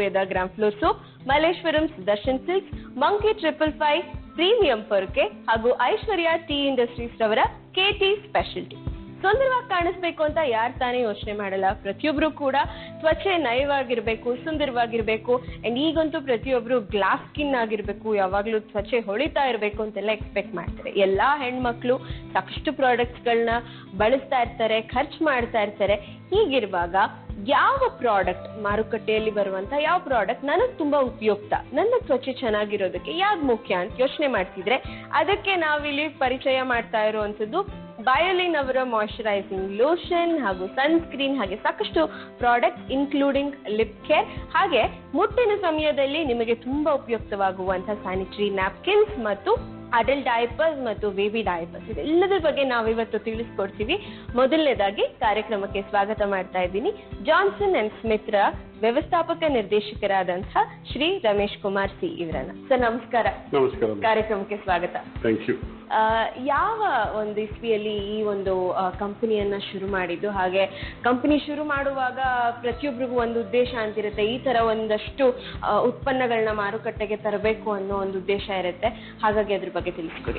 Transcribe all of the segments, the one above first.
Veda grand floor soap, Malleshwaram Sudarshan silks monkey triple five, premium ಪೊರ್ಕೆ ಹಾಗೂ Aishwarya tea industries ರವರ KT speciality. ಸುಂದರವಾಗಿ ಕಾಣಿಸ್ಬೇಕು ಅಂತ ಯಾರು ತಾನೇ ಯೋಚನೆ ಮಾಡಲ್ಲ. ಪ್ರತಿಯೊಬ್ರು ಕೂಡ ತ್ವಚೆ ನಯವಾಗಿರ್ಬೇಕು ಸುಂದರವಾಗಿರ್ಬೇಕು. ಅಂಡ್ ಈಗಂತೂ ಪ್ರತಿಯೊಬ್ರು ಗ್ಲಾಸ್ ಸ್ಕಿನ್ ಆಗಿರ್ಬೇಕು, ಯಾವಾಗ್ಲೂ ತ್ವಚೆ ಹೊಳಿತಾ ಇರಬೇಕು ಅಂತೆಲ್ಲ ಎಕ್ಸ್ಪೆಕ್ಟ್ ಮಾಡ್ತಾರೆ. ಎಲ್ಲಾ ಹೆಣ್ಮಕ್ಳು ಸಾಕಷ್ಟು ಪ್ರಾಡಕ್ಟ್ಸ್ಗಳನ್ನ ಬಳಸ್ತಾ ಇರ್ತಾರೆ, ಖರ್ಚು ಮಾಡ್ತಾ ಇರ್ತಾರೆ. ಹೀಗಿರುವಾಗ ಯಾವ ಪ್ರಾಡಕ್ಟ್ ಮಾರುಕಟ್ಟೆಯಲ್ಲಿ ಬರುವಂತ ಯಾವ ಪ್ರಾಡಕ್ಟ್ ನನಗೆ ತುಂಬಾ ಉಪಯುಕ್ತ, ನನ್ನ ತ್ವಚೆ ಚೆನ್ನಾಗಿರೋದಕ್ಕೆ ಯಾವ್ದು ಮುಖ್ಯ ಅಂತ ಯೋಚನೆ ಮಾಡ್ತಿದ್ರೆ ಅದಕ್ಕೆ ನಾವಿಲ್ಲಿ ಪರಿಚಯ ಮಾಡ್ತಾ ಇರುವಂತದ್ದು ಬಯೋಲಿನ್ ಅವರ ಮಾಯಶ್ಚರೈಸಿಂಗ್ ಲೋಷನ್ ಹಾಗೂ ಸನ್ಸ್ಕ್ರೀನ್ ಹಾಗೆ ಸಾಕಷ್ಟು ಪ್ರಾಡಕ್ಟ್ ಇನ್ಕ್ಲೂಡಿಂಗ್ ಲಿಪ್ ಕೇರ್ ಹಾಗೆ ಮುಟ್ಟಿನ ಸಮಯದಲ್ಲಿ ನಿಮಗೆ ತುಂಬಾ ಉಪಯುಕ್ತವಾಗುವಂತಹ ಸ್ಯಾನಿಟರಿ ನ್ಯಾಪ್ಕಿನ್ಸ್ ಮತ್ತು ಅಡಲ್ಟ್ ಡೈಪರ್ಸ್ ಮತ್ತು ಬೇಬಿ ಡೈಪರ್ಸ್ ಇದೆಲ್ಲದರ ಬಗ್ಗೆ ನಾವಿವತ್ತು ತಿಳಿಸ್ಕೊಡ್ತೀವಿ. ಮೊದಲನೇದಾಗಿ ಕಾರ್ಯಕ್ರಮಕ್ಕೆ ಸ್ವಾಗತ ಮಾಡ್ತಾ ಇದ್ದೀನಿ. ಜಾನ್ಸನ್ ಅಂಡ್ ಸ್ಮಿತ್ರ ವ್ಯವಸ್ಥಾಪಕ ನಿರ್ದೇಶಕರಾದಂತಹ ಶ್ರೀ ರಮೇಶ್ ಕುಮಾರ್ ಸಿ ಇವರನ್ನ. ಸರ್ ನಮಸ್ಕಾರ. ನಮಸ್ಕಾರ. ಕಾರ್ಯಕ್ರಮಕ್ಕೆ ಸ್ವಾಗತ. ಥ್ಯಾಂಕ್ ಯು ಯಾವ ಒಂದು ಇಸ್ವಿಯಲ್ಲಿ ಈ ಒಂದು ಕಂಪನಿಯನ್ನ ಶುರು ಮಾಡಿದ್ದು? ಹಾಗೆ ಕಂಪನಿ ಶುರು ಮಾಡುವಾಗ ಪ್ರತಿಯೊಬ್ಬರಿಗೂ ಒಂದು ಉದ್ದೇಶ ಅಂತಿರುತ್ತೆ. ಈ ತರ ಒಂದಷ್ಟು ಉತ್ಪನ್ನಗಳನ್ನ ಮಾರುಕಟ್ಟೆಗೆ ತರಬೇಕು ಅನ್ನೋ ಒಂದು ಉದ್ದೇಶ ಇರುತ್ತೆ. ಹಾಗಾಗಿ ಅದ್ರ ಬಗ್ಗೆ ತಿಳಿಸ್ಕೊಡಿ.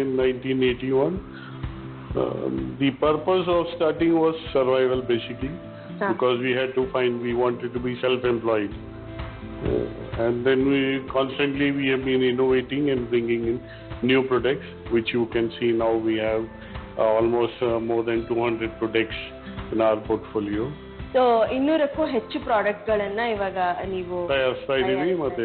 In nineteen eighty one the purpose of starting was survival basically ಹಾ. because we had to find we wanted to be self-employed. And then we constantly we have been innovating and bringing in new products which you can see now we have uh, almost uh, more than 200 products in our portfolio. So ಇನ್ನೂರಕ್ಕೂ ಹೆಚ್ಚು ಪ್ರಾಡಕ್ಟ್ಗಳನ್ನ ಇವಾಗ ನೀವು ತಯಾರಿಸ್ತಾ ತಯಾರಿಸ್ತಾ ಮತ್ತೆ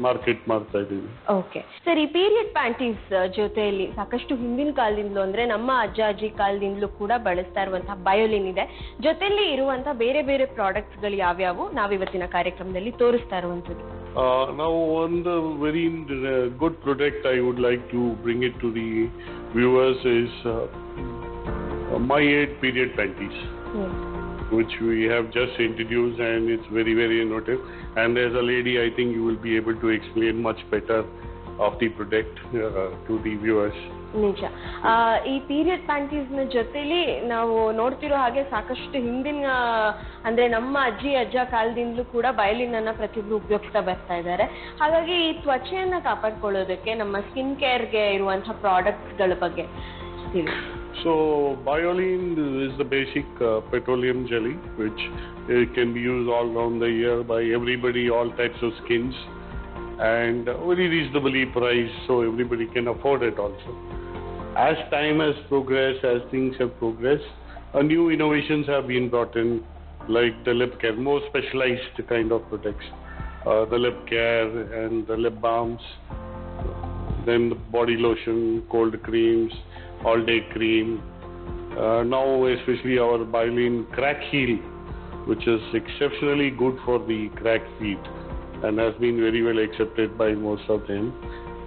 market ಮಾಡ್ತಾ ಇದ್ದೀವಿ. Okay. Sir ಈ period panties ಜೊತೆಯಲ್ಲಿ ಸಾಕಷ್ಟು ಹಿಂದಿನ ಕಾಲದಿಂದಲೂ ಅಂದ್ರೆ ನಮ್ಮ ಅಜ್ಜ ಅಜ್ಜಿ ಕಾಲದಿಂದಲೂ ಕೂಡ ಬಳಸ್ತಾ ಇರುವಂತಹ ಬಯೋಲಿನ್ ಇದೆ. ಜೊತೆಯಲ್ಲಿ ಇರುವಂತಹ ಬೇರೆ ಬೇರೆ ಪ್ರಾಡಕ್ಟ್ಸ್ಗಳು ಯಾವ್ಯಾವು? ನಾವಿವತ್ತಿನ ಕಾರ್ಯಕ್ರಮದಲ್ಲಿ ತೋರಿಸ್ತಾ ಇರುವಂತದ್ದು Uh, now, one the very uh, good product I would like to bring it to the viewers is uh, uh, My Aid Period Panties, which we have just introduced, and it's very very innovative. And as a lady, I think you will be able to explain much better of the product uh, to the viewers. ನಿಜ ಈ ಪೀರಿಯಡ್ನ ಜೊತೆಲಿ ನಾವು ನೋಡ್ತಿರೋ ಹಾಗೆ ಸಾಕಷ್ಟು ಹಿಂದಿನ ಅಂದ್ರೆ ನಮ್ಮ ಅಜ್ಜಿ ಅಜ್ಜ ಕಾಲದಿಂದಲೂ ಕೂಡ ಬಯಲಿನ ಅನ್ನ ಪ್ರತಿಯೊಬ್ರು ಉಪಯೋಗಿಸ್ತಾ ಬರ್ತಾ ಇದ್ದಾರೆ ಹಾಗಾಗಿ ಈ ತ್ವಚೆಯನ್ನ ಕಾಪಾಡ್ಕೊಳ್ಳೋದಕ್ಕೆ ನಮ್ಮ ಸ್ಕಿನ್ ಕೇರ್ಗೆ ಇರುವಂತಹ ಪ್ರಾಡಕ್ಟ್ಸ್ಗಳ ಬಗ್ಗೆ ತಿಳಿ So, Bioline is the basic uh, petroleum jelly, which uh, can be used all around the year by everybody, all types of skins, and uh, very reasonably priced, so everybody can afford it also. As time has progressed, as things have progressed, uh, new innovations have been brought in, like the lip care, more specialized kind of products, uh, the lip care and the lip balms, then the body lotion, cold creams, all day cream. Uh, now, especially our Bioline crack heel, which is exceptionally good for the crack feet and has been very well accepted by most of them,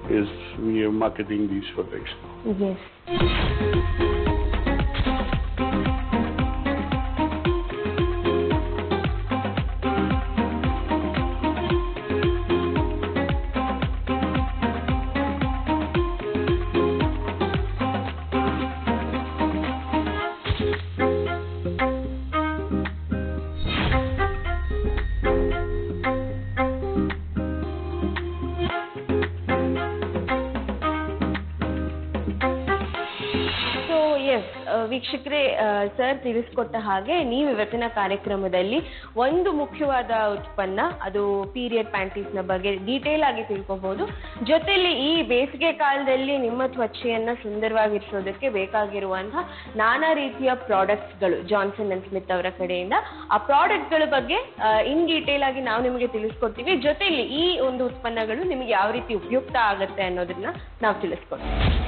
is we are marketing these products. Yes ವೀಕ್ಷಕರೇ sir ತಿಳಿಸ್ಕೊಟ್ಟ ಹಾಗೆ ನೀವು ಇವತ್ತಿನ ಕಾರ್ಯಕ್ರಮದಲ್ಲಿ ಒಂದು ಮುಖ್ಯವಾದ ಉತ್ಪನ್ನ, ಅದು ಪೀರಿಯಡ್ ಪ್ಯಾಂಟೀಸ್ನ ಬಗ್ಗೆ ಡೀಟೇಲ್ ಆಗಿ ತಿಳ್ಕೊಬಹುದು ಜೊತೆಲಿ ಈ ಬೇಸಿಗೆ ಕಾಲದಲ್ಲಿ ನಿಮ್ಮ ತ್ವಚೆಯನ್ನ ಸುಂದರವಾಗಿರಿಸೋದಕ್ಕೆ ಬೇಕಾಗಿರುವಂತಹ ನಾನಾ ರೀತಿಯ ಪ್ರಾಡಕ್ಟ್ಸ್ಗಳು ಜಾನ್ಸನ್ ಅಂಡ್ ಸ್ಮಿತ್ ಅವರ ಕಡೆಯಿಂದ. ಆ ಪ್ರಾಡಕ್ಟ್ಗಳ ಬಗ್ಗೆ ಇನ್ ಡೀಟೇಲ್ ಆಗಿ ನಾವು ನಿಮಗೆ ತಿಳಿಸ್ಕೊಡ್ತೀವಿ. ಜೊತೆಲಿ ಈ ಒಂದು ಉತ್ಪನ್ನಗಳು ನಿಮಗೆ ಯಾವ ರೀತಿ ಉಪಯುಕ್ತ ಆಗುತ್ತೆ ಅನ್ನೋದನ್ನ ನಾವು ತಿಳಿಸ್ಕೊಡ್ತೀವಿ.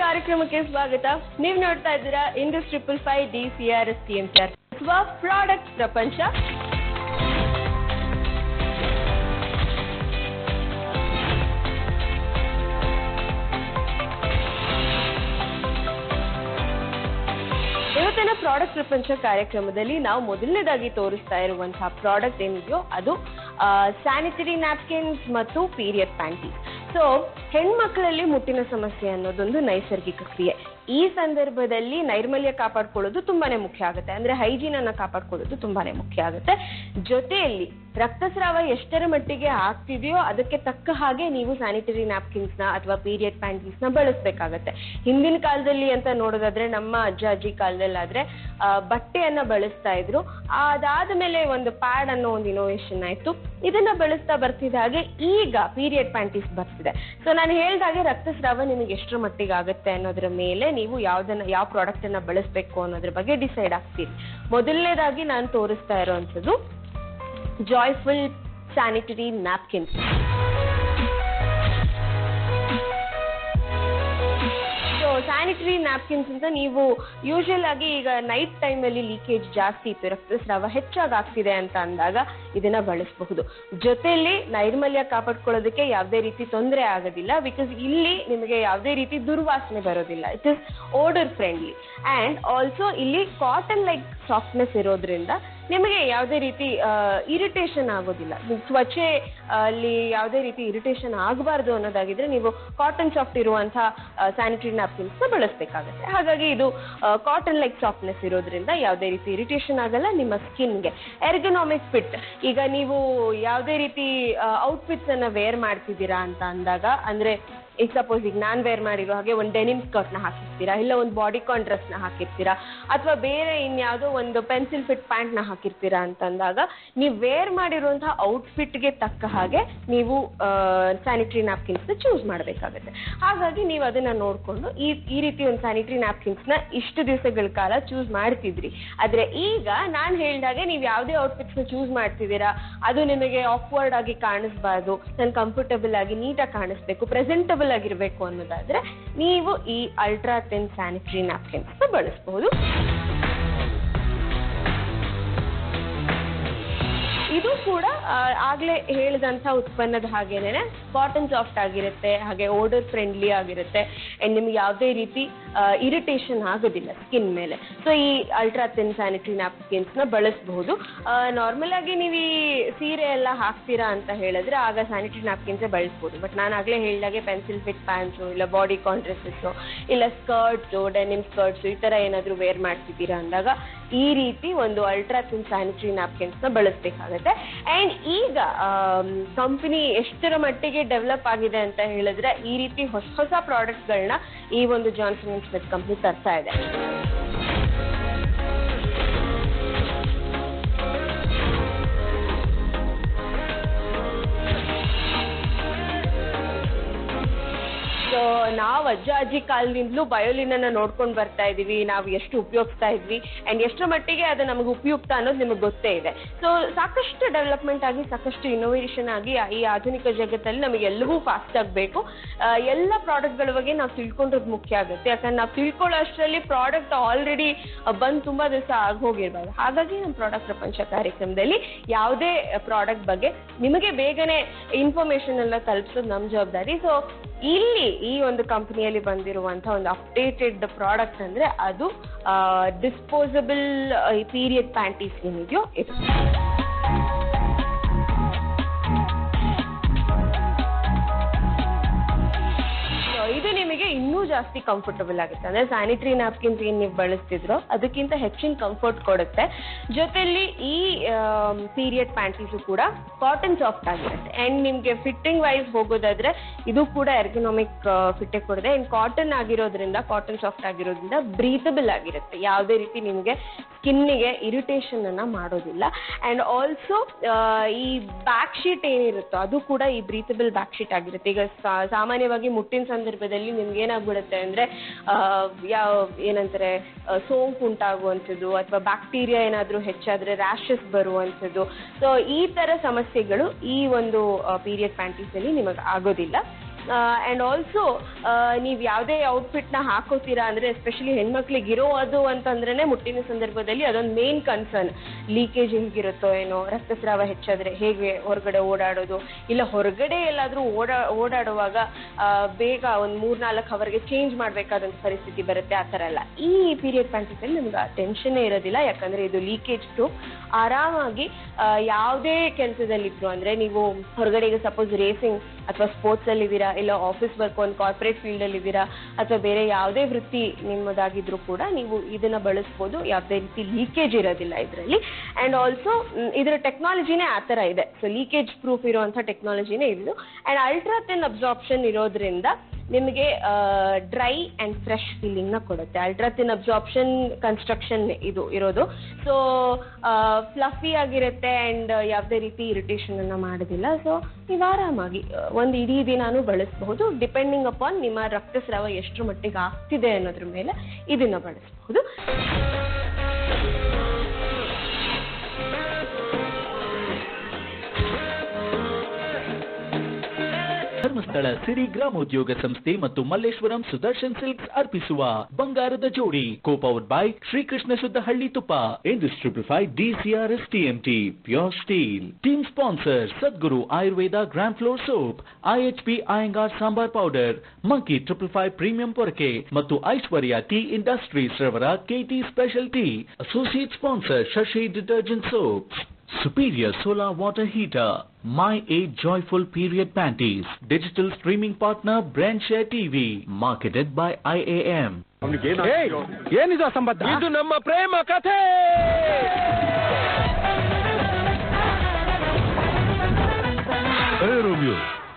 ಕಾರ್ಯಕ್ರಮಕ್ಕೆ ಸ್ವಾಗತ. ನೀವು ನೋಡ್ತಾ ಇದ್ದೀರಾ Indus triple five D C R S T M ಅಥವಾ ಪ್ರಾಡಕ್ಟ್ ಪ್ರಪಂಚ. ಇವತ್ತಿನ ಪ್ರಾಡಕ್ಟ್ ಪ್ರಪಂಚ ಕಾರ್ಯಕ್ರಮದಲ್ಲಿ ನಾವು ಮೊದಲನೇದಾಗಿ ತೋರಿಸ್ತಾ ಇರುವಂತಹ ಪ್ರಾಡಕ್ಟ್ ಏನಿದೆಯೋ ಅದು ಸ್ಯಾನಿಟರಿ ನ್ಯಾಪ್ಕಿನ್ಸ್ ಮತ್ತು ಪೀರಿಯಡ್ ಪ್ಯಾಂಟೀಸ್ ಸೊ ಹೆಣ್ಮಕ್ಳಲ್ಲಿ ಮುಟ್ಟಿನ ಸಮಸ್ಯೆ ಅನ್ನೋದೊಂದು ನೈಸರ್ಗಿಕ ಕ್ರಿಯೆ. ಈ ಸಂದರ್ಭದಲ್ಲಿ ನೈರ್ಮಲ್ಯ ಕಾಪಾಡ್ಕೊಳ್ಳೋದು ತುಂಬಾನೇ ಮುಖ್ಯ ಆಗುತ್ತೆ. ಅಂದ್ರೆ ಹೈಜೀನ್ ಅನ್ನ ಕಾಪಾಡ್ಕೊಳ್ಳೋದು ತುಂಬಾನೇ ಮುಖ್ಯ ಆಗುತ್ತೆ. ಜೊತೆಯಲ್ಲಿ ರಕ್ತಸ್ರಾವ ಎಷ್ಟರ ಮಟ್ಟಿಗೆ ಆಗ್ತಿದೆಯೋ ಅದಕ್ಕೆ ತಕ್ಕ ಹಾಗೆ ನೀವು ಸ್ಯಾನಿಟರಿ ನ್ಯಾಪ್ಕಿನ್ಸ್ನ ಅಥವಾ ಪೀರಿಯಡ್ ಪ್ಯಾಂಟೀಸ್ನ ಬಳಸಬೇಕಾಗತ್ತೆ. ಹಿಂದಿನ ಕಾಲದಲ್ಲಿ ಅಂತ ನೋಡೋದಾದ್ರೆ ನಮ್ಮ ಅಜ್ಜ ಅಜ್ಜಿ ಕಾಲದಲ್ಲಾದ್ರೆ ಬಟ್ಟೆಯನ್ನ ಬಳಸ್ತಾ ಇದ್ರು. ಅದಾದ ಮೇಲೆ ಒಂದು ಪ್ಯಾಡ್ ಅನ್ನೋ ಒಂದು ಇನೋವೇಶನ್ ಆಯ್ತು. ಇದನ್ನ ಬಳಸ್ತಾ ಬರ್ತಿದ್ದ ಹಾಗೆ ಈಗ ಪೀರಿಯಡ್ ಪ್ಯಾಂಟೀಸ್ ಬರ್ತಿದೆ. ಸೊ ನಾನು ಹೇಳ್ದಾಗೆ ರಕ್ತಸ್ರಾವ ನಿಮಗೆ ಎಷ್ಟರ ಮಟ್ಟಿಗೆ ಆಗುತ್ತೆ ಅನ್ನೋದ್ರ ಮೇಲೆ ನೀವು ಯಾವ್ದನ್ನ, ಯಾವ ಪ್ರಾಡಕ್ಟ್ ಅನ್ನ ಬಳಸಬೇಕು ಅನ್ನೋದ್ರ ಬಗ್ಗೆ ಡಿಸೈಡ್ ಆಗ್ತೀರಿ. ಮೊದಲನೇದಾಗಿ ನಾನು ತೋರಿಸ್ತಾ ಇರೋವಂಥದ್ದು joyful sanitary napkins so sanitary napkins ಅಂತ ನೀವು ಯೂಶುವಲ್ ಆಗಿ ಈಗ ನೈಟ್ ಟೈಮ್ ಅಲ್ಲಿ ಲೀಕೇಜ್ ಜಾಸ್ತಿ ಇತ್ತು, ರಕ್ತಸ್ರಾವ ಹೆಚ್ಚಾಗಿ ಆಗ್ತಿದೆ ಅಂತ ಅಂದಾಗ ಇದನ್ನ ಬಳಸಬಹುದು. ಜೊತೆಯಲ್ಲಿ ನೈರ್ಮಲ್ಯ ಕಾಪಾಡ್ಕೊಳ್ಳೋದಕ್ಕೆ ಯಾವುದೇ ರೀತಿ ತೊಂದರೆ ಆಗೋದಿಲ್ಲ ಬಿಕಾಸ್ ಇಲ್ಲಿ ನಿಮಗೆ ಯಾವುದೇ ರೀತಿ ದುರ್ವಾಸನೆ ಬರೋದಿಲ್ಲ. It is odour friendly and also ಇಲ್ಲಿ ಕಾಟನ್ ಲೈಕ್ ಸಾಫ್ಟ್ನೆಸ್ ಇರೋದ್ರಿಂದ ನಿಮಗೆ ಯಾವುದೇ ರೀತಿ ಇರಿಟೇಷನ್ ಆಗೋದಿಲ್ಲ. ತ್ವಚೆ ಅಲ್ಲಿ ಯಾವುದೇ ರೀತಿ ಇರಿಟೇಷನ್ ಆಗಬಾರ್ದು ಅನ್ನೋದಾಗಿದ್ರೆ ನೀವು ಕಾಟನ್ ಸಾಫ್ಟ್ ಇರುವಂತಹ ಸ್ಯಾನಿಟರಿ ನ್ಯಾಪ್ಕಿನ್ಸ್ ಬಳಸಬೇಕಾಗುತ್ತೆ. ಹಾಗಾಗಿ ಇದು ಕಾಟನ್ ಲೈಕ್ ಸಾಫ್ಟ್ನೆಸ್ ಇರೋದ್ರಿಂದ ಯಾವುದೇ ರೀತಿ ಇರಿಟೇಷನ್ ಆಗಲ್ಲ, ನಿಮ್ಮ ಸ್ಕಿನ್ಗೆ ಎರ್ಗನಾಮಿಕ್ ಫಿಟ್ ಈಗ ನೀವು ಯಾವುದೇ ರೀತಿ ಔಟ್ಫಿಟ್ಸ್ ಅನ್ನ ವೇರ್ ಮಾಡ್ತಿದ್ದೀರಾ ಅಂತ ಅಂದಾಗ, ಅಂದ್ರೆ ಈಗ ಸಪೋಸ್ ಈಗ ನಾನ್ ವೇರ್ ಮಾಡಿರೋ ಹಾಗೆ ಒಂದು ಡೆನಿಮ್ನ ಹಾಕಿರ್ತೀರಾ, ಇಲ್ಲ ಒಂದು ಬಾಡಿ ಕಾನ್ನ ಹಾಕಿರ್ತೀರಾ, ಅಥವಾ ಬೇರೆ ಇನ್ಯಾವುದೋ ಒಂದು ಪೆನ್ಸಿಲ್ ಫಿಟ್ನ ಹಾಕಿರ್ತೀರಾ ಅಂತಂದಾಗ, ನೀವು ವೇರ್ ಔಟ್ಫಿಟ್ಗೆ ತಕ್ಕ ಹಾಗೆ ನೀವು ಸ್ಯಾನಿಟರಿ ನ್ಯಾಪ್ಕಿನ್ಸ್ನ ಚೂಸ್ ಮಾಡಬೇಕಾಗುತ್ತೆ. ಹಾಗಾಗಿ ನೀವು ಅದನ್ನ ನೋಡ್ಕೊಂಡು ಈ ಈ ರೀತಿ ಒಂದು ಸ್ಯಾನಿಟರಿ ನ್ಯಾಪ್ಕಿನ್ಸ್ನ ಇಷ್ಟು ದಿವಸಗಳ ಕಾಲ ಚೂಸ್ ಮಾಡ್ತಿದ್ರಿ. ಆದ್ರೆ ಈಗ ನಾನು ಹೇಳ್ದಾಗೆ ನೀವು ಯಾವುದೇ ಔಟ್ಫಿಟ್ಸ್ನ ಚೂಸ್ ಮಾಡ್ತಿದ್ದೀರಾ, ಅದು ನಿಮಗೆ ಆಕ್ವರ್ಡ್ ಆಗಿ ಕಾಣಿಸ್ಬಾರ್ದು, ನಾನು ಕಂಫರ್ಟಬಲ್ ಆಗಿ ನೀಟಾಗಿ ಕಾಣಿಸ್ಬೇಕು ಪ್ರೆಸೆಂಟಬಲ್ ಆಗಿರ್ಬೇಕು ಅನ್ನೋದಾದ್ರೆ ನೀವು ಈ ಅಲ್ಟ್ರಾ ಟೆನ್ ಸ್ಯಾನಿಟರಿ ನ್ಯಾಪ್ಕಿನ್ಸ್ ಬಳಸಬಹುದು ಇದು ಕೂಡ ಆಗ್ಲೇ ಹೇಳಿದಂತ ಉತ್ಪನ್ನದ ಹಾಗೇನೆ ಕಾಟನ್ ಸಾಫ್ಟ್ ಆಗಿರುತ್ತೆ, ಹಾಗೆ ಓಡರ್ ಫ್ರೆಂಡ್ಲಿ ಆಗಿರುತ್ತೆ. ಅಂಡ್ ನಿಮ್ಗೆ ಯಾವುದೇ ರೀತಿ ಇರಿಟೇಷನ್ ಆಗೋದಿಲ್ಲ ಸ್ಕಿನ್ ಮೇಲೆ. ಸೊ ಈ ಅಲ್ಟ್ರಾ ತಿನ್ ಸ್ಯಾನಿಟರಿ ನ್ಯಾಪ್ಕಿನ್ಸ್ನ ಬಳಸಬಹುದು ನಾರ್ಮಲ್ ಆಗಿ ನೀವು ಈ ಸೀರೆ ಎಲ್ಲ ಹಾಕ್ತೀರಾ ಅಂತ ಹೇಳಿದ್ರೆ ಆಗ ಸ್ಯಾನಿಟರಿ ನ್ಯಾಪ್ಕಿನ್ಸೇ ಬಳಸ್ಬೋದು. ಬಟ್ ನಾನು ಆಗ್ಲೇ ಹೇಳಿದಾಗೆ ಪೆನ್ಸಿಲ್ ಫಿಟ್ ಪ್ಯಾಂಟ್ಸ್ ಇಲ್ಲ ಬಾಡಿ ಕಾನ್ ಡ್ರೆಸ್ಸಸ್ಸು ಇಲ್ಲ ಸ್ಕರ್ಟ್ಸು ಡೆನಿಮ್ ಸ್ಕರ್ಟ್ಸು ಈ ಥರ ಏನಾದರೂ ವೇರ್ ಮಾಡ್ತಿದ್ದೀರಾ ಅಂದಾಗ ಈ ರೀತಿ ಒಂದು ಅಲ್ಟ್ರಾ ಥಿನ್ ಸ್ಯಾನಿಟರಿ ನ್ಯಾಪ್ಕಿನ್ಸ್ನ ಬಳಸಬೇಕಾಗತ್ತೆ. ಅಂಡ್ ಈಗ ಕಂಪನಿ ಎಷ್ಟರ ಮಟ್ಟಿಗೆ ಡೆವಲಪ್ ಆಗಿದೆ ಅಂತ ಹೇಳಿದ್ರೆ ಈ ರೀತಿ ಹೊಸ ಹೊಸ ಪ್ರಾಡಕ್ಟ್ಗಳನ್ನ ಈ ಒಂದು ಜಾನ್ಸನ್ ಅಂಡ್ ಸ್ಮಿತ್ ಕಂಪನಿ ತರ್ತಾ ಇದೆ. ನಾವು ಅಜ್ಜ ಅಜ್ಜಿ ಕಾಲದಿಂದಲೂ ಬಯೋಲಿನ್ ಅನ್ನ ನೋಡ್ಕೊಂಡು ಬರ್ತಾ ಇದೀವಿ, ನಾವು ಎಷ್ಟು ಉಪಯೋಗಿಸ್ತಾ ಇದ್ವಿ ಅಂಡ್ ಎಷ್ಟರ ಮಟ್ಟಿಗೆ ಅದು ನಮಗೆ ಉಪಯುಕ್ತ ಅನ್ನೋದು ನಿಮಗೆ ಗೊತ್ತೇ ಇದೆ. ಸೊ ಸಾಕಷ್ಟು ಡೆವಲಪ್ಮೆಂಟ್ ಆಗಿ, ಸಾಕಷ್ಟು ಇನೋವೇಷನ್ ಆಗಿ ಈ ಆಧುನಿಕ ಜಗತ್ತಲ್ಲಿ ನಮಗೆ ಎಲ್ಲವೂ ಫಾಸ್ಟ್ ಆಗಬೇಕು. ಎಲ್ಲ ಪ್ರಾಡಕ್ಟ್ಗಳ ಬಗ್ಗೆ ನಾವು ತಿಳ್ಕೊಂಡಿರೋದು ಮುಖ್ಯ ಆಗುತ್ತೆ. ಯಾಕಂದ್ರೆ ನಾವು ತಿಳ್ಕೊಳ್ಳೋ ಅಷ್ಟರಲ್ಲಿ ಪ್ರಾಡಕ್ಟ್ ಆಲ್ರೆಡಿ ಬಂದು ತುಂಬಾ ದಿವಸ ಹೋಗಿರ್ಬಾರ್ದು ಹಾಗಾಗಿ ನಮ್ಮ ಪ್ರಾಡಕ್ಟ್ ಪ್ರಪಂಚ ಕಾರ್ಯಕ್ರಮದಲ್ಲಿ ಯಾವುದೇ ಪ್ರಾಡಕ್ಟ್ ಬಗ್ಗೆ ನಿಮಗೆ ಬೇಗನೆ ಇನ್ಫಾರ್ಮೇಶನ್ ಎಲ್ಲ ತಲುಪಿಸೋದು ನಮ್ಮ ಜವಾಬ್ದಾರಿ. ಸೊ ಇಲ್ಲಿ ಈ ಒಂದು ಕಂಪನಿಯಲ್ಲಿ ಬಂದಿರುವಂತಹ ಒಂದು ಅಪ್ಡೇಟೆಡ್ ಪ್ರಾಡಕ್ಟ್ ಅಂದ್ರೆ ಅದು ಡಿಸ್ಪೋಸಬಲ್ ಪೀರಿಯಡ್ ಪ್ಯಾಂಟೀಸ್ ಏನಿದೆಯೋ ಇದು. ಜಾಸ್ತಿ ಕಂಫರ್ಟಬಲ್ ಆಗುತ್ತೆ. ಅಂದ್ರೆ ಸ್ಯಾನಿಟರಿ ನ್ಯಾಪ್ಕಿನ್ಸ್ ಏನ್ ನೀವು ಬಳಸ್ತಿದ್ರೋ ಅದಕ್ಕಿಂತ ಹೆಚ್ಚಿನ ಕಂಫರ್ಟ್ ಕೊಡುತ್ತೆ. ಜೊತೆಲಿ ಈ ಪೀರಿಯಡ್ ಪ್ಯಾಂಟೀಸು ಕೂಡ ಕಾಟನ್ ಸಾಫ್ಟ್ ಆಗಿರುತ್ತೆ. ಅಂಡ್ ನಿಮ್ಗೆ ಫಿಟ್ಟಿಂಗ್ ವೈಸ್ ಹೋಗೋದಾದ್ರೆ ಇದು ಕೂಡ ಎರ್ಗನಾಮಿಕ್ ಫಿಟ್ಟೆ ಕೊಡುತ್ತೆ. ಅಂಡ್ ಕಾಟನ್ ಆಗಿರೋದ್ರಿಂದ ಕಾಟನ್ ಸಾಫ್ಟ್ ಆಗಿರೋದ್ರಿಂದ ಬ್ರೀತಬಲ್ ಆಗಿರುತ್ತೆ. ಯಾವುದೇ ರೀತಿ ನಿಮಗೆ ಸ್ಕಿನ್ನಿಗೆ ಇರಿಟೇಷನ್ ಅನ್ನ ಮಾಡೋದಿಲ್ಲ. ಅಂಡ್ ಆಲ್ಸೋ ಈ ಬ್ಯಾಕ್ ಶೀಟ್ ಏನಿರುತ್ತೋ ಅದು ಕೂಡ ಈ ಬ್ರೀತಬಲ್ ಬ್ಯಾಕ್ ಶೀಟ್ ಆಗಿರುತ್ತೆ. ಈಗ ಸಾಮಾನ್ಯವಾಗಿ ಮುಟ್ಟಿನ ಸಂದರ್ಭದಲ್ಲಿ ನಿಮ್ಗೆ ಏನಾಗ್ಬಿಡುತ್ತೆ ಅಂದ್ರೆ ಆ, ಯಾವ ಏನಂತಾರೆ ಸೋಂಕು ಉಂಟಾಗುವಂಥದ್ದು ಅಥವಾ ಬ್ಯಾಕ್ಟೀರಿಯಾ ಏನಾದರೂ ಹೆಚ್ಚಾದ್ರೆ ರ್ಯಾಷಸ್ ಬರುವಂಥದ್ದು. ಸೊ ಈ ತರ ಸಮಸ್ಯೆಗಳು ಈ ಒಂದು ಪೀರಿಯಡ್ ಪ್ಯಾಂಟೀಸ್ ಅಲ್ಲಿ ನಿಮಗೆ ಆಗೋದಿಲ್ಲ. ಅಂಡ್ ಆಲ್ಸೋ ನೀವು ಯಾವುದೇ ಔಟ್ಫಿಟ್ನ ಹಾಕೋತೀರಾ ಅಂದ್ರೆ ಎಸ್ಪೆಷಲಿ ಹೆಣ್ಮಕ್ಳಿಗೆ ಇರೋ ಅದು ಅಂತಂದ್ರೆ ಮುಟ್ಟಿನ ಸಂದರ್ಭದಲ್ಲಿ ಅದೊಂದು ಮೇನ್ ಕನ್ಸರ್ನ್ ಲೀಕೇಜ್ ಹೇಗಿರುತ್ತೋ ಏನೋ ರಕ್ತಸ್ರಾವ ಹೆಚ್ಚಾದ್ರೆ ಹೇಗೆ ಹೊರಗಡೆ ಓಡಾಡೋದು? ಇಲ್ಲ ಹೊರಗಡೆ ಎಲ್ಲಾದ್ರೂ ಓಡಾ ಓಡಾಡುವಾಗ ಬೇಗ ಒಂದು ಮೂರ್ನಾಲ್ಕು ಅವರ್ಗೆ ಚೇಂಜ್ ಮಾಡಬೇಕಾದಂಥ ಪರಿಸ್ಥಿತಿ ಬರುತ್ತೆ ಆ ಥರ ಎಲ್ಲ ಈ ಪೀರಿಯಡ್ ಪ್ಯಾಂಟಿಸಲ್ಲಿ ನಿಮ್ಗೆ ಟೆನ್ಷನ್ನೇ ಇರೋದಿಲ್ಲ. ಯಾಕಂದ್ರೆ ಇದು ಲೀಕೇಜ್ ಟು ಆರಾಮಾಗಿ ಆ, ಯಾವುದೇ ಕೆಲಸದಲ್ಲಿದ್ರು ಅಂದ್ರೆ ನೀವು ಹೊರಗಡೆ ಈಗ ಸಪೋಸ್ ರೇಸಿಂಗ್ ಅಥವಾ ಸ್ಪೋರ್ಟ್ಸ್ ಅಲ್ಲಿ ಇದ್ದೀರಾ ಇಲ್ಲ ಆಫೀಸ್ ವರ್ಕ್ ಒಂದು ಕಾರ್ಪೊರೇಟ್ ಫೀಲ್ಡ್ ಅಲ್ಲಿ ಇದ್ದೀರಾ ಅಥವಾ ಬೇರೆ ಯಾವುದೇ ವೃತ್ತಿ ನಿಮ್ಮದಾಗಿದ್ರು ಕೂಡ ನೀವು ಇದನ್ನ ಬಳಸ್ಬೋದು. ಯಾವುದೇ ರೀತಿ ಲೀಕೇಜ್ ಇರೋದಿಲ್ಲ ಇದರಲ್ಲಿ. ಅಂಡ್ ಆಲ್ಸೋ ಇದರ ಟೆಕ್ನಾಲಜಿನೇ ಆ ಥರ ಇದೆ. ಸೊ ಲೀಕೇಜ್ ಪ್ರೂಫ್ ಇರುವಂಥ ಟೆಕ್ನಾಲಜಿನೇ ಇದು ಅಂಡ್ ಅಲ್ಟ್ರಾ ಟೆನ್ ಅಬ್ಸಾರ್ಪ್ಷನ್ ಇರೋದ್ರಿಂದ ನಿಮಗೆ ಡ್ರೈ ಅಂಡ್ ಫ್ರೆಶ್ ಫೀಲಿಂಗ್ನ ಕೊಡುತ್ತೆ. ಅಲ್ಟ್ರಾ ಥಿನ್ ಅಬ್ಸಾರ್ಪ್ಷನ್ ಕನ್ಸ್ಟ್ರಕ್ಷನ್ ಇದು, ಇರೋದು. ಸೊ ಫ್ಲಫಿ ಆಗಿರುತ್ತೆ ಅಂಡ್ ಯಾವುದೇ ರೀತಿ ಇರಿಟೇಷನ್ ಅನ್ನ ಮಾಡೋದಿಲ್ಲ. ಸೊ ನೀವು ಆರಾಮಾಗಿ ಒಂದು ಇಡೀ ದಿನಾನು ಬಳಸಬಹುದು. ಡಿಪೆಂಡಿಂಗ್ ಅಪಾನ್ ನಿಮ್ಮ ರಕ್ತಸ್ರಾವ ಎಷ್ಟರ ಮಟ್ಟಿಗೆ ಆಗ್ತಿದೆ ಅನ್ನೋದ್ರ ಮೇಲೆ ಇದನ್ನ ಬಳಸಬಹುದು. ಧರ್ಮಸ್ಥಳ ಸಿರಿ ಗ್ರಾಮೋದ್ಯೋಗ ಸಂಸ್ಥೆ ಮತ್ತು ಮಲ್ಲೇಶ್ವರಂ ಸುದರ್ಶನ್ ಸಿಲ್ಕ್ಸ್ ಅರ್ಪಿಸುವ ಬಂಗಾರದ ಜೋಡಿ. ಕೋಪವರ್ಡ್ ಬೈ ಶ್ರೀಕೃಷ್ಣ ಶುದ್ಧ ಹಳ್ಳಿ ತುಪ್ಪ Indus triple five DCRS TMT pure steel team sponsor Sadguru Ayurveda grand floor soap IHP Iyengar sambar powder monkey triple five premium ಪೊರಕೆ ಮತ್ತು ಐಶ್ವರ್ಯ ಟಿ ಇಂಡಸ್ಟ್ರೀಸ್ ರವರ KT special tea associate sponsor Shashi detergent soap Superior Solar Water Heater, My 8 Joyful Period Panties, Digital Streaming Partner Brandshare TV, marketed by IAM. ಏನಿದ ಏನಿದು ಅಸಂಬದ್ಧ ಇದು ನಮ್ಮ ಪ್ರೇಮ ಕಥೆ ಏ Romeo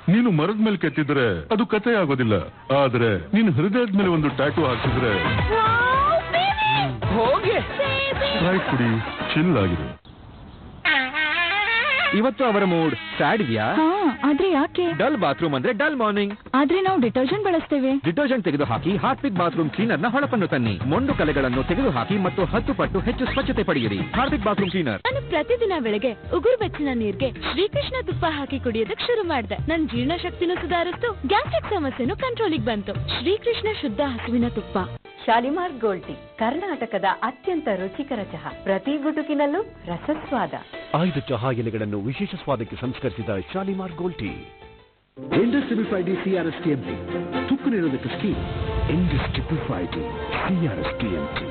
ನೀನು ಮರದ ಮೇಲೆ ಕೆತ್ತಿದ್ರೆ ಅದು ಕಥೆ ಆಗೋದಿಲ್ಲ ಆದ್ರೆ ನೀನು ಹೃದಯದ ಮೇಲೆ ಒಂದು ಟ್ಯಾಟೂ ಹಾಕಿದ್ರೆ ಹೋಗಿ ಕುಡಿ ಚಿಲ್ ಆಗಿದೆ ಇವತ್ತು ಅವರ ಮೂಡ್ ಸ್ಯಾಡ್ ಇದೆಯಾ? ಹಾ ಆದ್ರೆ ಯಾಕೆ? ಡಲ್ ಬಾತ್ರೂಮ್ ಅಂದ್ರೆ ಡಲ್ ಮಾರ್ನಿಂಗ್ ಆದ್ರೆ ನಾವು ಡಿಟರ್ಜೆಂಟ್ ಬಳಸ್ತೇವೆ. ಡಿಟರ್ಜೆಂಟ್ ತೆಗೆದುಹಾಕಿ ಹಾರ್ಪಿಕ್ ಬಾತ್ರೂಮ್ ಕ್ಲೀನರ್ನ ಹೊಳಪನ್ನು ತನ್ನಿ. ಮೊಂಡು ಕಲೆಗಳನ್ನು ತೆಗೆದು ಹಾಕಿ ಮತ್ತು ಹತ್ತು ಪಟ್ಟು ಹೆಚ್ಚು ಸ್ವಚ್ಛತೆ ಪಡೆಯಿರಿ. ಹಾರ್ಪಿಕ್ ಬಾತ್ರೂಮ್ ಕ್ಲೀನರ್ ನಾನು ಪ್ರತಿದಿನ ಬೆಳಗ್ಗೆ ಉಗುರು ಬೆಚ್ಚಿನ ನೀರ್ಗೆ ಶ್ರೀಕೃಷ್ಣ ತುಪ್ಪ ಹಾಕಿ ಕುಡಿಯೋದಕ್ಕೆ ಶುರು ಮಾಡಿದೆ. ನನ್ ಜೀರ್ಣಶಕ್ತಿನೂ ಸುಧಾರಿಸ್ತು ಗ್ಯಾಸ್ಟ್ರಿಕ್ ಸಮಸ್ಯೆನೂ ಕಂಟ್ರೋಲಿಗೆ ಬಂತು. ಶ್ರೀಕೃಷ್ಣ ಶುದ್ಧ ಹಸುವಿನ ತುಪ್ಪ. ಶಾಲಿಮಾರ್ ಗೋಲ್ಡ್ ಟೀ ಕರ್ನಾಟಕದ ಅತ್ಯಂತ ರುಚಿಕರ ಚಹಾ. ಪ್ರತಿ ಗುಟುಕಿನಲ್ಲೂ ರಸಸ್ವಾದ. ಆಯ್ದ ಚಹಾ ಎಲೆಗಳನ್ನು ವಿಶೇಷ ಸ್ವಾದಕ್ಕೆ ಸಂಸ್ಕರಿಸಿದ Shalimar gold tea. Five D CRS TMT ತುಕ್ಕು ನಿರೋಧಕ scheme Indus triple five D CRS TMT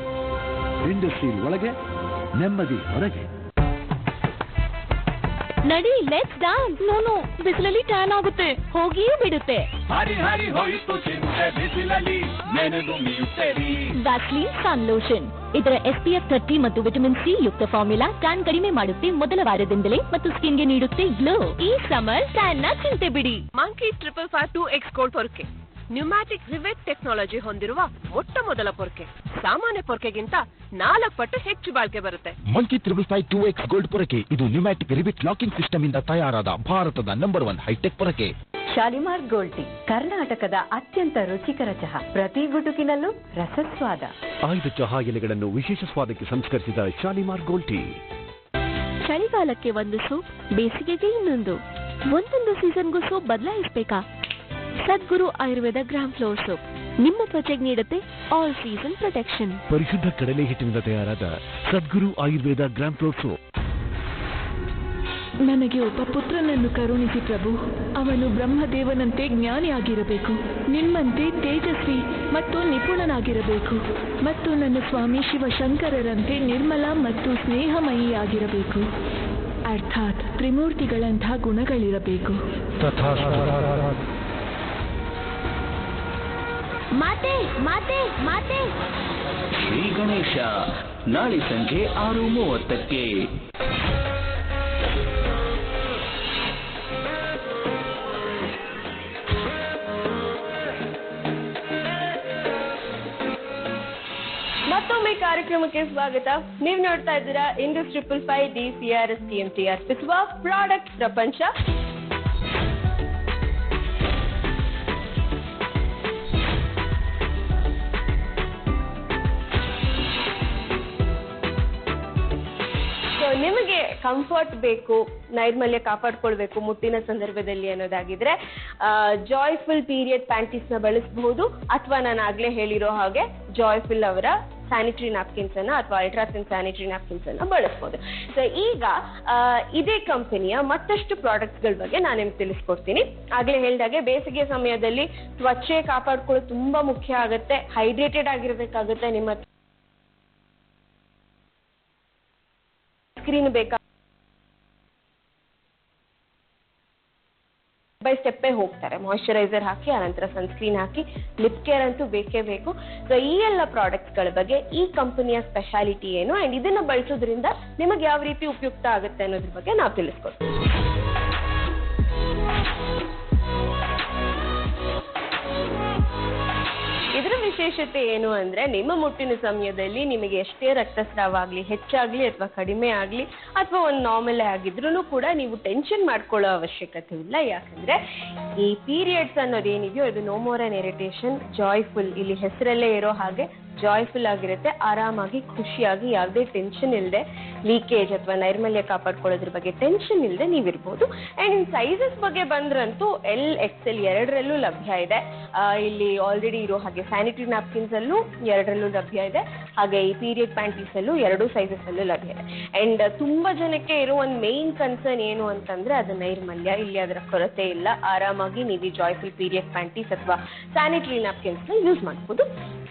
industrial ಒಳಗೆ ನೆಮ್ಮದಿ ಹೊರಗೆ. ನಡಿ ಲೆಟ್ಸ್ ಡಾನ್ಸ್ ನೋನು ಬಿಸಿಲಲ್ಲಿ ಟ್ಯಾನ್ ಆಗುತ್ತೆ. ಹೋಗಿಯೇ ಬಿಡುತ್ತೆ. ವ್ಯಾಸ್ಲಿನ್ ಸನ್ ಲೋಷನ್ ಇದರ ಎಫ್ ಥರ್ಟಿ ಮತ್ತು ವಿಟಮಿನ್ ಸಿ ಯುಕ್ತ ಫಾರ್ಮುಲಾ ಟ್ಯಾನ್ ಕಡಿಮೆ ಮಾಡುತ್ತೆ ಮೊದಲ ವಾರದಿಂದಲೇ ಮತ್ತು ಸ್ಕಿನ್ಗೆ ನೀಡುತ್ತೆ ಗ್ಲೋ ಈ ಸಮರ್ ಟ್ಯಾನ್ನ ಚಿಂತೆ ಬಿಡಿ. Monkey triple five two X gold ಪೊರ್ಕೆ pneumatic rivet technology ಹೊಂದಿರುವ ಮೊಟ್ಟ ಮೊದಲ ಪೊರ್ಕೆ. ಸಾಮಾನ್ಯ ಪೊರ್ಕೆಗಿಂತ ನಾಲ್ಕು ಪಟ್ಟು ಹೆಚ್ಚು ಬಾಳಿಕೆ ಬರುತ್ತೆ. Monkey triple five two X gold ಪೊರಕೆ. ಇದು ನ್ಯೂಮ್ಯಾಟಿಕ್ ರಿವೆಟ್ ಲಾಕಿಂಗ್ ಸಿಸ್ಟಮ್ ಇಂದ ತಯಾರಾದ ಭಾರತದ ನಂಬರ್ ಒನ್ ಹೈಟೆಕ್ ಪೊರಕೆ. ಶಾಲಿಮಾರ್ ಗೋಲ್ಡ್ ಟೀ ಕರ್ನಾಟಕದ ಅತ್ಯಂತ ರುಚಿಕರ ಚಹಾ. ಪ್ರತಿ ಗುಟುಕಿನಲ್ಲೂ ರಸಸ್ವಾದ. ಆಯ್ದ ಚಹಾ ಎಲೆಗಳನ್ನು ವಿಶೇಷ ಸ್ವಾದಕ್ಕೆ ಸಂಸ್ಕರಿಸಿದ ಶಾಲಿಮಾರ್ ಗೋಲ್ಡ್ ಟೀ ಚಳಿಗಾಲಕ್ಕೆ ಒಂದು ಸೂಪ್ ಬೇಸಿಗೆಗೆ ಇನ್ನೊಂದು. ಒಂದೊಂದು ಸೀಸನ್ಗೂ soup ಬದಲಾಯಿಸಬೇಕಾ? Sadguru Ayurveda gram flour soap. ನಿಮ್ಮ ತ್ವಚೆಗೆ ನೀಡುತ್ತೆ ಆಲ್ ಸೀಸನ್ ಪ್ರೊಟೆಕ್ಷನ್ ಪರಿಶುದ್ಧ ಕಡಲೆ ಹಿಟ್ಟಿನಿಂದ ತಯಾರಾದ Sadguru Ayurveda gram flour soap. ನನಗೆ ಒಬ್ಬ ಪುತ್ರನನ್ನು ಕರುಣಿಸಿ ಪ್ರಭು. ಅವನು ಬ್ರಹ್ಮದೇವನಂತೆ ಜ್ಞಾನಿಯಾಗಿರಬೇಕು ನಿಮ್ಮಂತೆ ತೇಜಸ್ವಿ ಮತ್ತು ನಿಪುಣನಾಗಿರಬೇಕು. ಮತ್ತು ನನ್ನ ಸ್ವಾಮಿ ಶಿವಶಂಕರರಂತೆ ನಿರ್ಮಲ ಮತ್ತು ಸ್ನೇಹಮಯಿಯಾಗಿರಬೇಕು ಅರ್ಥಾತ್ ತ್ರಿಮೂರ್ತಿಗಳಂತಹ ಗುಣಗಳಿರಬೇಕು. ಮಾತೆ ಮಾತೆ ಮಾತೆ. ಶ್ರೀ ಗಣೇಶ ನಾಳೆ ಸಂಜೆ ಆರು ಮೂವತ್ತಕ್ಕೆ. ಮತ್ತೊಮ್ಮೆ ಕಾರ್ಯಕ್ರಮಕ್ಕೆ ಸ್ವಾಗತ. ನೀವು ನೋಡ್ತಾ ಇದ್ದೀರಾ Indus triple five D C R S T M T ಅರ್ಪಿಸುವ ಪ್ರಾಡಕ್ಟ್ ಪ್ರಪಂಚ. ನಿಮಗೆ ಕಂಫರ್ಟ್ ಬೇಕು, ನೈರ್ಮಲ್ಯ ಕಾಪಾಡ್ಕೊಳ್ಬೇಕು ಮುಟ್ಟಿನ ಸಂದರ್ಭದಲ್ಲಿ ಅನ್ನೋದಾಗಿದ್ರೆ ಜಾಯ್ಫುಲ್ ಪೀರಿಯಡ್ ಪ್ಯಾಂಟೀಸ್ನ ಬಳಸಬಹುದು, ಅಥವಾ ನಾನು ಆಗ್ಲೇ ಹೇಳಿರೋ ಹಾಗೆ ಜಾಯ್ಫುಲ್ ಅವರ ಸ್ಯಾನಿಟರಿ ನ್ಯಾಪ್ಕಿನ್ಸ್ ಅನ್ನ ಅಥವಾ ಅಲ್ಟ್ರಾಸಿನ್ ಸ್ಯಾನಿಟರಿ ನ್ಯಾಪ್ಕಿನ್ಸ್ ಅನ್ನ ಬಳಸ್ಬೋದು ಸೊ ಈಗ ಇದೇ ಕಂಪನಿಯ ಮತ್ತಷ್ಟು ಪ್ರಾಡಕ್ಟ್ಸ್ಗಳ ಬಗ್ಗೆ ನಾನು ನಿಮ್ಗೆ ತಿಳಿಸ್ಕೊಡ್ತೀನಿ. ಆಗ್ಲೇ ಹೇಳಿದಾಗೆ ಬೇಸಿಗೆ ಸಮಯದಲ್ಲಿ ತ್ವಚೆ ಕಾಪಾಡ್ಕೊಳ್ಳೋದು ತುಂಬಾ ಮುಖ್ಯ ಆಗುತ್ತೆ ಹೈಡ್ರೇಟೆಡ್ ಆಗಿರ್ಬೇಕಾಗುತ್ತೆ ನಿಮ್ಮ ಸ್ಕ್ರೀನ್ ಬೇಕಾ? ಬೈ ಸ್ಟೆಪ್ಪೇ ಹೋಗ್ತಾರೆ. ಮಾಯಿಶ್ಚರೈಸರ್ ಹಾಕಿ, ಆನಂತರ ಸನ್ಸ್ಕ್ರೀನ್ ಹಾಕಿ ಲಿಪ್ ಕೇರ್ ಅಂತೂ ಬೇಕೇ ಬೇಕು. ಸೊ ಈ ಎಲ್ಲ ಪ್ರಾಡಕ್ಟ್ಸ್ಗಳ ಬಗ್ಗೆ ಈ ಕಂಪನಿಯ ಸ್ಪೆಷಾಲಿಟಿ ಏನು? ಅಂಡ್ ಇದನ್ನ ಬಳಸೋದ್ರಿಂದ ನಿಮಗೆ ಯಾವ ರೀತಿ ಉಪಯುಕ್ತ ಆಗುತ್ತೆ ಅನ್ನೋದ್ರ ಬಗ್ಗೆ ನಾವು ತಿಳಿಸ್ಕೊಡ್ತೀವಿ. ವಿಶೇಷತೆ ಏನು ಅಂದ್ರೆ ನಿಮ್ಮ ಮುಟ್ಟಿನ ಸಮಯದಲ್ಲಿ ನಿಮಗೆ ಎಷ್ಟೇ ರಕ್ತಸ್ರಾವ ಆಗ್ಲಿ ಹೆಚ್ಚಾಗ್ಲಿ ಅಥವಾ ಕಡಿಮೆ ಆಗ್ಲಿ ಅಥವಾ ಒಂದು ನಾರ್ಮಲ್ ಆಗಿದ್ರು ಕೂಡ ನೀವು ಟೆನ್ಷನ್ ಮಾಡ್ಕೊಳ್ಳೋ ಅವಶ್ಯಕತೆ ಇಲ್ಲ. ಯಾಕಂದ್ರೆ ಈ ಪೀರಿಯಡ್ಸ್ ಅನ್ನೋದೇನಿದೆಯೋ ಇದು ನೋಮೋರ್ ಅನ್ ಇರಿಟೇಷನ್ ಜಾಯ್ಫುಲ್ ಇಲ್ಲಿ ಹೆಸರಲ್ಲೇ ಇರೋ ಹಾಗೆ ಜಾಯ್ಫುಲ್ ಆಗಿರುತ್ತೆ, ಆರಾಮಾಗಿ, ಖುಷಿಯಾಗಿ, ಯಾವುದೇ ಟೆನ್ಷನ್ ಇಲ್ಲದೆ ಲೀಕೇಜ್ ಅಥವಾ ನೈರ್ಮಲ್ಯ ಕಾಪಾಡ್ಕೊಳ್ಳೋದ್ರ ಬಗ್ಗೆ ಟೆನ್ಷನ್ ಇಲ್ಲದೆ ನೀವಿರ್ಬೋದು. ಅಂಡ್ ಇನ್ ಸೈಜಸ್ ಬಗ್ಗೆ ಬಂದ್ರಂತೂ ಎಲ್ ಎಕ್ಸ್ ಎಲ್ ಎರಡರಲ್ಲೂ ಲಭ್ಯ ಇದೆ. ಇಲ್ಲಿ ಆಲ್ರೆಡಿ ಇರೋ ಹಾಗೆ ಸ್ಯಾನಿಟರಿ ನ್ಯಾಪ್ಕಿನ್ಸ್ ಅಲ್ಲೂ ಎರಡರಲ್ಲೂ ಲಭ್ಯ ಇದೆ. ಹಾಗೆ ಈ ಪೀರಿಯಡ್ ಪ್ಯಾಂಟೀಸ್ ಅಲ್ಲೂ ಎರಡು ಸೈಜಸ್ ಅಲ್ಲೂ ಲಭ್ಯ ಇದೆ. ಅಂಡ್ ತುಂಬಾ ಜನಕ್ಕೆ ಇರೋ ಒಂದು ಮೇನ್ ಕನ್ಸರ್ನ್ ಏನು ಅಂತಂದ್ರೆ, ಅದು ನೈರ್ಮಲ್ಯ. ಇಲ್ಲಿ ಅದರ ಕೊರತೆ ಇಲ್ಲ. ಆರಾಮಾಗಿ ನೀವು ಜಾಯ್ಫುಲ್ ಪೀರಿಯಡ್ ಪ್ಯಾಂಟೀಸ್ ಅಥವಾ ಸ್ಯಾನಿಟರಿ ನ್ಯಾಪ್ಕಿನ್ಸ್ ಯೂಸ್ ಮಾಡ್ಬೋದು.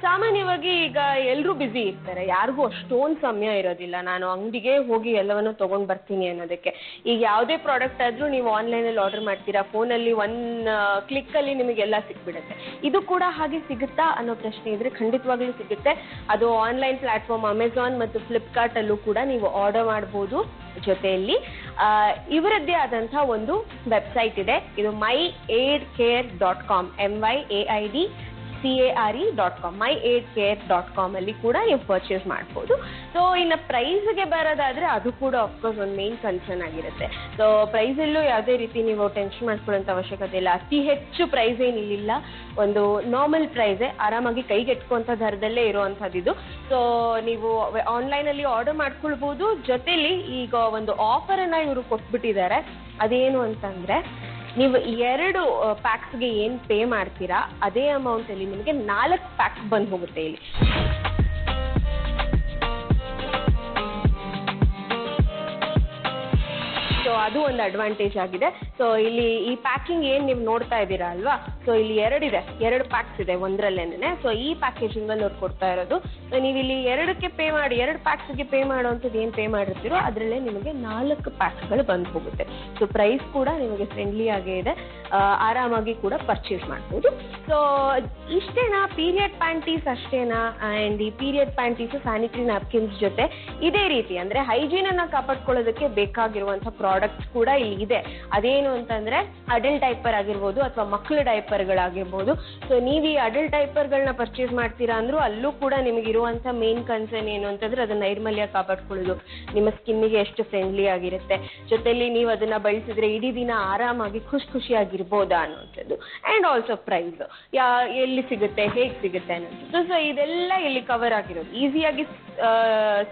ಸಾಮಾನ್ಯವಾಗಿ ಈಗ ಎಲ್ಲರೂ ಬ್ಯುಸಿ ಇರ್ತಾರೆ, ಯಾರಿಗೂ ಅಷ್ಟೊಂದು ಸಮಯ ಇರೋದಿಲ್ಲ. ನಾನು ಅಂಗಡಿಗೆ ಹೋಗಿ ಎಲ್ಲವನ್ನು ತಗೊಂಡ್ ಬರ್ತೀನಿ ಅನ್ನೋದಕ್ಕೆ. ಈಗ ಯಾವುದೇ ಪ್ರಾಡಕ್ಟ್ ಆದ್ರೂ ನೀವು ಆನ್ಲೈನ್ ಅಲ್ಲಿ ಆರ್ಡರ್ ಮಾಡ್ತೀರಾ ಫೋನಲ್ಲಿ ಒನ್ ಕ್ಲಿಕ್ ಅಲ್ಲಿ ನಿಮಗೆಲ್ಲ ಸಿಕ್ಬಿಡುತ್ತೆ. ಇದು ಕೂಡ ಹಾಗೆ ಸಿಗುತ್ತಾ ಅನ್ನೋ ಪ್ರಶ್ನೆ ಇದ್ರೆ ಖಂಡಿತವಾಗ್ಲೂ ಸಿಗುತ್ತೆ. ಅದು ಆನ್ಲೈನ್ ಪ್ಲಾಟ್ಫಾರ್ಮ್ ಅಮೆಝಾನ್ ಮತ್ತು ಫ್ಲಿಪ್ಕಾರ್ಟ್ ಅಲ್ಲೂ ಕೂಡ ನೀವು ಆರ್ಡರ್ ಮಾಡಬಹುದು ಜೊತೆಯಲ್ಲಿ. ಇವರದ್ದೇ ಆದಂತಹ ಒಂದು ವೆಬ್ಸೈಟ್ ಇದೆ. ಇದು my aid care dot com M Y A I D C A R E dot com my aid care dot com ಅಲ್ಲಿ ಕೂಡ ನೀವು ಪರ್ಚೇಸ್ ಮಾಡ್ಬೋದು. ಸೊ ಇನ್ನು ಪ್ರೈಸ್ಗೆ ಬರೋದಾದ್ರೆ ಅದು ಕೂಡ ಅಫ್ಕೋರ್ಸ್ ಒಂದು ಮೇನ್ ಕನ್ಸರ್ನ್ ಆಗಿರುತ್ತೆ. ಸೊ ಪ್ರೈಸಲ್ಲೂ ಯಾವುದೇ ರೀತಿ ನೀವು ಟೆನ್ಷನ್ ಮಾಡ್ಕೊಳ್ಳೋಂಥ ಅವಶ್ಯಕತೆ ಇಲ್ಲ. ಅತಿ ಹೆಚ್ಚು ಪ್ರೈಸ್ ಏನಿಲ್ಲ ಒಂದು ನಾರ್ಮಲ್ ಪ್ರೈಸೇ ಆರಾಮಾಗಿ ಕೈಗೆಟ್ಕೊಂಥ ದರದಲ್ಲೇ ಇರುವಂಥದ್ದು ಇದು. ಸೊ ನೀವು ಆನ್ಲೈನಲ್ಲಿ ಆರ್ಡರ್ ಮಾಡ್ಕೊಳ್ಬೋದು. ಜೊತೆಲಿ ಈಗ ಒಂದು ಆಫರನ್ನು ಇವರು ಕೊಟ್ಬಿಟ್ಟಿದ್ದಾರೆ. ಅದೇನು ಅಂತಂದ್ರೆ ನೀವು ಎರಡು ಪ್ಯಾಕ್ಸ್ಗೆ ಏನು ಪೇ ಮಾಡ್ತೀರಾ ಅದೇ ಅಮೌಂಟಲ್ಲಿ ನಿಮಗೆ ನಾಲ್ಕು ಪ್ಯಾಕ್ ಬಂದು ಹೋಗುತ್ತೆ ಇಲ್ಲಿ. ಅದು ಒಂದು ಅಡ್ವಾಂಟೇಜ್ ಆಗಿದೆ. ಸೊ ಇಲ್ಲಿ ಈ ಪ್ಯಾಕಿಂಗ್ ಏನು ನೀವು ನೋಡ್ತಾ ಇದ್ದೀರಾ ಅಲ್ವಾ? ಸೊ ಇಲ್ಲಿ ಎರಡಿದೆ. ಎರಡು ಪ್ಯಾಕ್ಸ್ ಇದೆ ಒಂದರಲ್ಲೇನೆ. ಸೊ ಈ ಪ್ಯಾಕೇಜಿಂಗ್ ಅಲ್ಲಿ ಅವ್ರು ಕೊಡ್ತಾ ಇರೋದು. ಸೊ ನೀವು ಇಲ್ಲಿ ಎರಡಕ್ಕೆ ಪೇ ಮಾಡಿ, ಎರಡು ಪ್ಯಾಕ್ಸ್ಗೆ ಪೇ ಮಾಡುವಂಥದ್ದು ಏನ್ ಪೇ ಮಾಡಿರ್ತೀರೋ ಅದರಲ್ಲೇ ನಿಮಗೆ ನಾಲ್ಕು ಪ್ಯಾಕ್ಸ್ಗಳು ಬಂದು ಹೋಗುತ್ತೆ. ಸೊ ಪ್ರೈಸ್ ಕೂಡ ನಿಮಗೆ ಫ್ರೆಂಡ್ಲಿ ಆಗೇ ಇದೆ. ಆರಾಮಾಗಿ ಕೂಡ ಪರ್ಚೇಸ್ ಮಾಡ್ಬೋದು. ಸೊ ಇಷ್ಟೇನಾ? ಪೀರಿಯಡ್ ಪ್ಯಾಂಟೀಸ್ ಅಷ್ಟೇನಾ? ಆ್ಯಂಡ್ ಈ ಪೀರಿಯಡ್ ಪ್ಯಾಂಟೀಸ್ ಸ್ಯಾನಿಟರಿ ನ್ಯಾಪ್ಕಿನ್ಸ್ ಜೊತೆ ಇದೇ ರೀತಿ, ಅಂದರೆ ಅನ್ನ ಕಾಪಾಡ್ಕೊಳ್ಳೋದಕ್ಕೆ ಬೇಕಾಗಿರುವಂಥ ಪ್ರಾಡಕ್ಟ್ಸ್ ಕೂಡ ಇಲ್ಲಿ ಇದೆ ಅದೇನು ಅಂತಂದ್ರೆ ಅಡಲ್ಟ್ ಡೈಪರ್ ಆಗಿರ್ಬೋದು ಅಥವಾ ಮಕ್ಕಳ ಡೈಪರ್ಗಳಾಗಿರ್ಬೋದು ಸೊ ನೀವು ಈ ಅಡಲ್ಟ್ ಡೈಪರ್ಗಳನ್ನ ಪರ್ಚೇಸ್ ಮಾಡ್ತೀರಾ ಅಂದ್ರೂ ಅಲ್ಲೂ ಕೂಡ ನಿಮಗೆ ಇರುವಂತ ಮೇನ್ ಕನ್ಸರ್ನ್ ಏನು ಅಂತಂದ್ರೆ ಅದನ್ನ ನೈರ್ಮಲ್ಯ ಕಾಪಾಡ್ಕೊಳ್ಳೋದು. ನಿಮ್ಮ ಸ್ಕಿನ್ನಿಗೆ ಎಷ್ಟು ಫ್ರೆಂಡ್ಲಿ ಆಗಿರುತ್ತೆ. ಜೊತೆಲಿ ನೀವು ಅದನ್ನ ಬಳಸಿದ್ರೆ ಇಡೀ ದಿನ ಆರಾಮಾಗಿ ಖುಷಿ ಖುಷಿಯಾಗಿರ್ಬೋದಾ ಅನ್ನೋಂಥದ್ದು ಆ್ಯಂಡ್ ಆಲ್ಸೋ ಪ್ರೈಸ್ ಯಾ, ಎಲ್ಲಿ ಸಿಗುತ್ತೆ, ಹೇಗೆ ಸಿಗುತ್ತೆ ಅನ್ನೋದು ಸೊ ಇದೆಲ್ಲ ಇಲ್ಲಿ ಕವರ್ ಆಗಿರೋದು. ಈಸಿಯಾಗಿ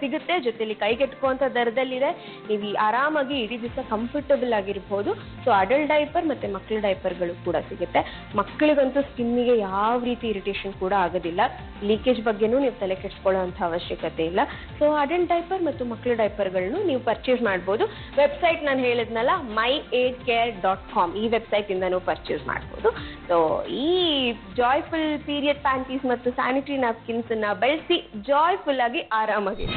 ಸಿಗುತ್ತೆ. ಜೊತೆಲಿ ಕೈಗೆಟ್ಕುವಂಥ ದರದಲ್ಲಿದೆ. ನೀವು ಆರಾಮಾಗಿ ಇಡೀ ದಿವಸ ಕಂಫರ್ಟಬಲ್ ಆಗಿರ್ಬೋದು. ಸೊ ಅಡಲ್ಟ್ ಡೈಪರ್ ಮತ್ತು ಮಕ್ಕಳ ಡೈಪರ್ಗಳು ಕೂಡ ಸಿಗುತ್ತೆ. ಮಕ್ಕಳಿಗಂತೂ ಸ್ಕಿನ್ನಿಗೆ ಯಾವ ರೀತಿ ಇರಿಟೇಷನ್ ಕೂಡ ಆಗೋದಿಲ್ಲ. ಲೀಕೇಜ್ ಬಗ್ಗೆನೂ ನೀವು ತಲೆ ಕೆಡಿಸ್ಕೊಳ್ಳೋಂಥ ಅವಶ್ಯಕತೆ ಇಲ್ಲ. ಸೊ ಅಡಲ್ಟ್ ಡೈಪರ್ ಮತ್ತು ಮಕ್ಕಳ ಡೈಪರ್ಗಳನ್ನು ನೀವು ಪರ್ಚೇಸ್ ಮಾಡ್ಬೋದು. ವೆಬ್ಸೈಟ್ ನಾನು ಹೇಳಿದ್ನಲ್ಲ my at care dot com ಈ ವೆಬ್ಸೈಟಿಂದನೂ ಪರ್ಚೇಸ್ ಮಾಡ್ಬೋದು. ಸೊ ಈ ಜಾಯ್ಫುಲ್ ಪೀರಿಯಡ್ ಪ್ಯಾಂಟೀಸ್ ಮತ್ತು ಸ್ಯಾನಿಟರಿ ನ್ಯಾಪ್ಕಿನ್ಸನ್ನು ಬಳಸಿ ಜಾಯ್ಫುಲ್ ಆಗಿ ಆರಾಮಾಗಿ